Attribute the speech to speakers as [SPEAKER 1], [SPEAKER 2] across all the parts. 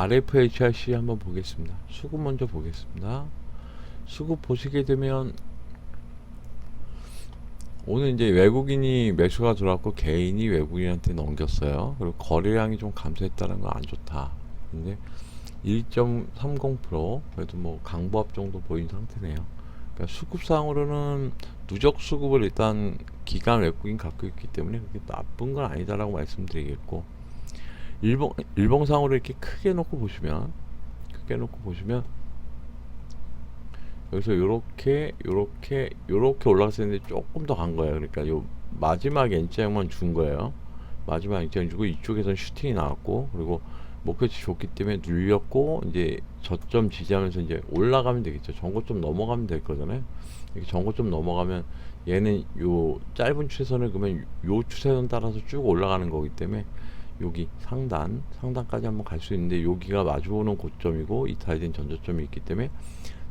[SPEAKER 1] RFHRC 한번 보겠습니다. 수급 먼저 보겠습니다. 수급 보시게 되면 오늘 이제 외국인이 매수가 들어왔고 개인이 외국인한테 넘겼어요. 그리고 거래량이 좀 감소했다는 건 안 좋다. 근데 1.30% 그래도 뭐 강보합 정도 보인 상태네요. 그러니까 수급상으로는 누적 수급을 일단 기간 외국인 갖고 있기 때문에 그게 나쁜 건 아니다라고 말씀드리겠고 일봉 일봉상으로 이렇게 크게 놓고 보시면 크게 놓고 보시면 여기서 요렇게 요렇게 요렇게 올라갔었는데 조금 더 간 거예요. 그러니까 요 마지막 N자형만 준 거예요. 마지막 N자형 주고 이쪽에선 슈팅이 나왔고 그리고 목표치 좋기 때문에 눌렸고 이제 저점 지지하면서 이제 올라가면 되겠죠. 전고점 넘어가면 될 거잖아요. 이렇게 전고점 넘어가면 얘는 요 짧은 추세선을 그러면 요 추세선 따라서 쭉 올라가는 거기 때문에 여기 상단 상단까지 한번 갈 수 있는데 여기가 마주오는 고점이고 이탈된 전저점이 있기 때문에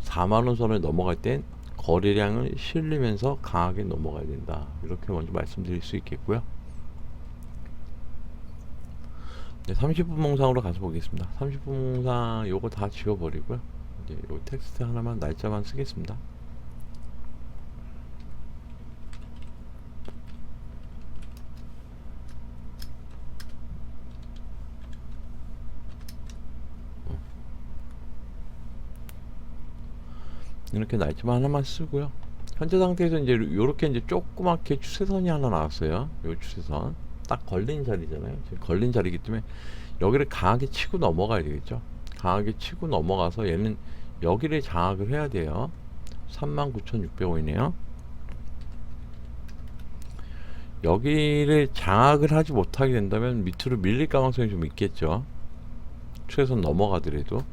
[SPEAKER 1] 4만원 선을 넘어갈 땐 거래량을 실리면서 강하게 넘어가야 된다. 이렇게 먼저 말씀드릴 수 있겠고요. 네, 30분 몽상으로 가서 보겠습니다. 30분 몽상 요거 다 지워버리고요. 이제 요 텍스트 하나만 날짜만 쓰겠습니다 이렇게 날짜만 하나만 쓰고요. 현재 상태에서 이제 요렇게 이제 조그맣게 추세선이 하나 나왔어요. 요 추세선 딱 걸린 자리잖아요. 걸린 자리이기 때문에 여기를 강하게 치고 넘어가야 되겠죠. 강하게 치고 넘어가서 얘는 여기를 장악을 해야 돼요. 39,600원이네요. 여기를 장악을 하지 못하게 된다면 밑으로 밀릴 가능성이 좀 있겠죠. 추세선 넘어가더라도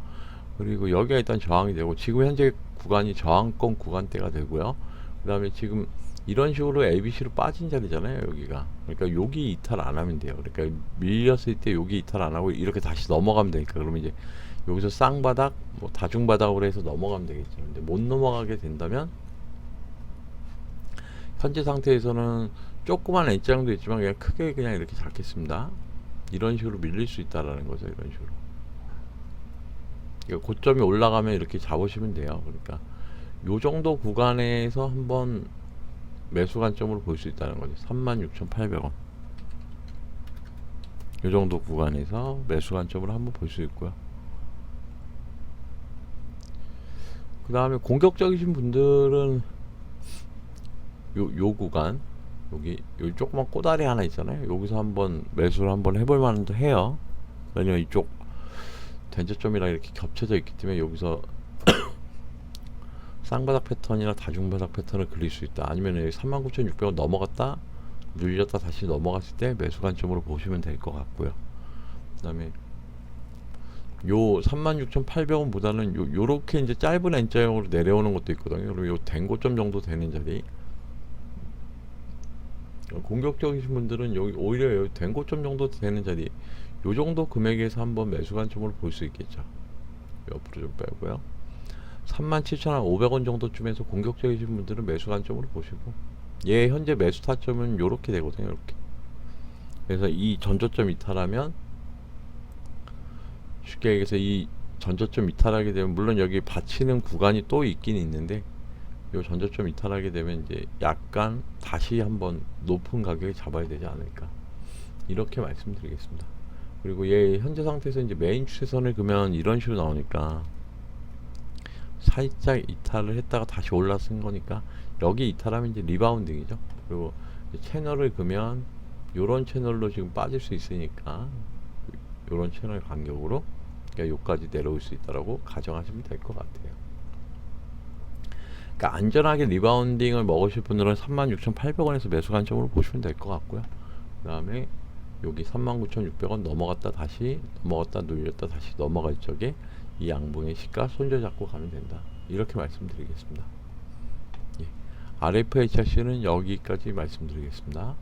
[SPEAKER 1] 그리고 여기가 일단 저항이 되고 지금 현재 구간이 저항권 구간대가 되고요. 그 다음에 지금 이런 식으로 ABC로 빠진 자리잖아요. 여기가. 그러니까 여기 이탈 안 하면 돼요. 그러니까 밀렸을 때 여기 이탈 안 하고 이렇게 다시 넘어가면 되니까 그러면 이제 여기서 쌍바닥, 뭐 다중바닥으로 해서 넘어가면 되겠죠. 근데 못 넘어가게 된다면 현재 상태에서는 조그만 N자형도 있지만 그냥 크게 그냥 이렇게 잡겠습니다. 이런 식으로 밀릴 수 있다라는 거죠. 이런 식으로. 고점이 올라가면 이렇게 잡으시면 돼요. 그러니까 요 정도 구간에서 한번 매수 관점으로 볼 수 있다는 거죠. 36,800원. 요 정도 구간에서 매수 관점으로 한번 볼 수 있고요. 그 다음에 공격적이신 분들은 요, 요 구간 여기 여기 조그만 꼬다리 하나 있잖아요. 여기서 한번 매수를 한번 해볼 만도 해요. 왜냐면 이쪽 된저점이랑 이렇게 겹쳐져 있기 때문에 여기서 쌍바닥 패턴이나 다중바닥 패턴을 그릴 수 있다. 아니면 여기 39,600원 넘어갔다 눌렸다 다시 넘어갔을 때 매수 관점으로 보시면 될 것 같고요. 그 다음에 요 36,800원보다는 요 요렇게 이제 짧은 N자형으로 내려오는 것도 있거든요. 그럼 요 된고점 정도 되는 자리 공격적이신 분들은 여기 오히려 여기 된 고점 정도 되는 자리 요 정도 금액에서 한번 매수 관점으로 볼 수 있겠죠. 옆으로 좀 빼고요. 37,500원 정도쯤에서 공격적이신 분들은 매수 관점으로 보시고 얘 현재 매수 타점은 요렇게 되거든요. 이렇게. 그래서 이 전저점 이탈하면 쉽게 얘기해서 이 전저점 이탈하게 되면 물론 여기 받치는 구간이 또 있긴 있는데 요 전저점 이탈하게 되면 이제 약간 다시 한번 높은 가격에 잡아야 되지 않을까 이렇게 말씀드리겠습니다. 그리고 얘 현재 상태에서 이제 메인 추세선을 그면 이런 식으로 나오니까 살짝 이탈을 했다가 다시 올라쓴 거니까 여기 이탈하면 이제 리바운딩이죠. 그리고 채널을 그면 요런 채널로 지금 빠질 수 있으니까 요런 채널 간격으로 그러니까 요까지 내려올 수 있다라고 가정하시면 될 것 같아요. 그러니까 안전하게 리바운딩을 먹으실 분들은 36,800원에서 매수 관점으로 보시면 될 것 같고요. 그 다음에 여기 39,600원 넘어갔다 다시 넘어갔다 눌렸다 다시 넘어갈 적에 이 양봉의 시가 손절 잡고 가면 된다. 이렇게 말씀드리겠습니다. 예. RFHRC는 여기까지 말씀드리겠습니다.